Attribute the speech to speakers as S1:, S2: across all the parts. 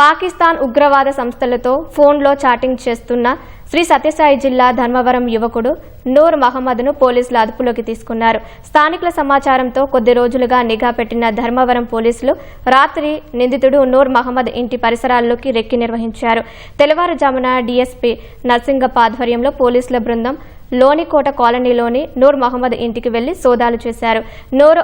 S1: పాకిస్తాన్ ఉగ్రవాద సంస్థలతో ఫోన్లో చాటింగ్ చేస్తున్న శ్రీ సత్యసాయి జిల్లా ధర్మవరం యువకుడు నూర్ మహమ్మద్ను పోలీసులు అదుపులోకి తీసుకున్నారు. స్థానికుల సమాచారంతో కొద్ది రోజులుగా నిఘా పెట్టిన ధర్మవరం పోలీసులు రాత్రి నిందితుడు నూర్ మహమ్మద్ ఇంటి పరిసరాల్లోకి రెక్కి నిర్వహించారు. తెల్లవారుజామున డీఎస్పీ నర్సింగప్ప ఆధ్వర్యంలో పోలీసుల బృందం లోనికోట కాలనీలోని నూర్ మహమ్మద్ ఇంటికి వెళ్ళి సోదాలు చేశారు. నూర్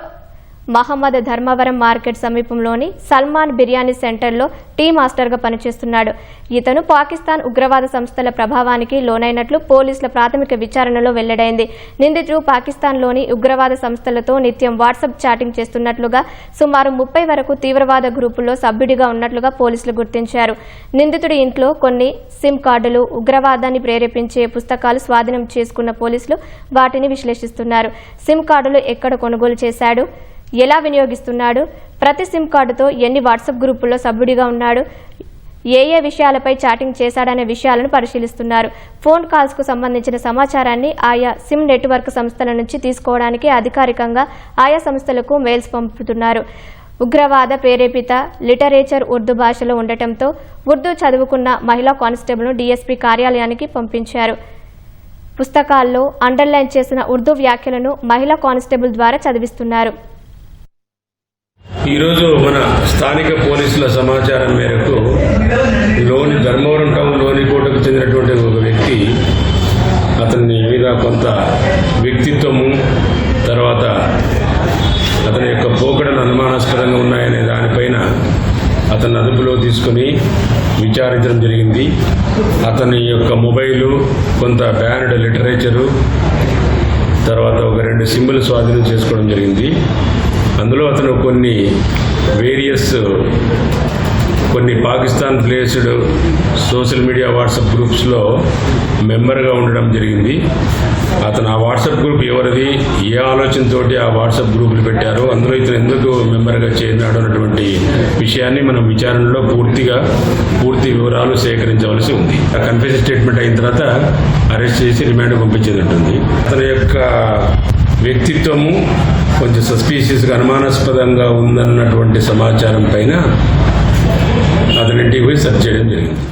S1: మహమ్మద్ ధర్మవరం మార్కెట్ సమీపంలోని సల్మాన్ బిర్యానీ సెంటర్లో టీ మాస్టర్గా పనిచేస్తున్నాడు. ఇతను పాకిస్తాన్ ఉగ్రవాద సంస్థల ప్రభావానికి లోనైనట్లు పోలీసుల ప్రాథమిక విచారణలో వెల్లడైంది. నిందితుడు పాకిస్తాన్లోని ఉగ్రవాద సంస్థలతో నిత్యం వాట్సాప్ చాటింగ్ చేస్తున్నట్లుగా సుమారు ముప్పై వరకు తీవ్రవాద గ్రూపుల్లో సభ్యుడిగా ఉన్నట్లుగా పోలీసులు గుర్తించారు. నిందితుడి ఇంట్లో కొన్ని సిమ్ కార్డులు ఉగ్రవాదాన్ని ప్రేరేపించే పుస్తకాలు స్వాధీనం చేసుకున్న పోలీసులు వాటిని విశ్లేషిస్తున్నారు. సిమ్ కార్డులు ఎక్కడ కొనుగోలు చేశాడు? ఎలా వినియోగిస్తున్నాడు? ప్రతి సిమ్ కార్డుతో ఎన్ని వాట్సాప్ గ్రూపుల్లో సభ్యుడిగా ఉన్నాడు? ఏ ఏ విషయాలపై చాటింగ్ చేశాడనే విషయాలను పరిశీలిస్తున్నారు. ఫోన్ కాల్స్కు సంబంధించిన సమాచారాన్ని ఆయా సిమ్ నెట్వర్క్ సంస్థల నుంచి తీసుకోవడానికి అధికారికంగా ఆయా సంస్థలకు మెయిల్స్ పంపుతున్నారు. ఉగ్రవాద ప్రేరేపిత లిటరేచర్ ఉర్దూ భాషలో ఉండటంతో ఉర్దూ చదువుకున్న మహిళా కానిస్టేబుల్ను డీఎస్పీ కార్యాలయానికి పంపించారు. పుస్తకాల్లో అండర్లైన్ చేసిన ఉర్దూ వ్యాఖ్యలను మహిళా కానిస్టేబుల్ ద్వారా చదివిస్తున్నారు.
S2: ఈరోజు మన స్థానిక పోలీసుల సమాచారం మేరకు లోని ధర్మవరం టౌన్లోని కోటకు చెందినటువంటి ఒక వ్యక్తి అతని మీద కొంత వ్యక్తిత్వము తర్వాత అతని యొక్క పోకడలు అనుమానాస్పదంగా ఉన్నాయనే దానిపైన అతన్ని అదుపులో తీసుకుని విచారించడం జరిగింది. అతని యొక్క మొబైలు కొంత బ్యానడ్ లిటరేచరు తర్వాత ఒక రెండు సింబులు స్వాధీనం చేసుకోవడం జరిగింది. అందులో అతను కొన్ని వేరియస్ కొన్ని Pakistan placed social media WhatsApp గ్రూప్స్లో మెంబర్గా ఉండడం జరిగింది. అతను ఆ వాట్సాప్ గ్రూప్ ఎవరిది ఏ ఆలోచనతోటి ఆ వాట్సాప్ గ్రూపులు పెట్టారో అందులో ఇతను ఎందుకు మెంబర్గా చేరినాడు అన్నటువంటి విషయాన్ని మనం విచారణలో పూర్తిగా పూర్తి వివరాలు సేకరించవలసి ఉంది. ఆ కన్ఫ్యూజన్ స్టేట్మెంట్ అయిన తర్వాత అరెస్ట్ చేసి రిమాండ్ పంపించేది ఉంటుంది అతని యొక్క వ్యక్తిత్వము కొంచెం సస్పీషియస్గా అనుమానాస్పదంగా ఉందన్నటువంటి సమాచారం పైన అతని ఇంటికి పోయి సెర్చ్ చేయడం జరిగింది.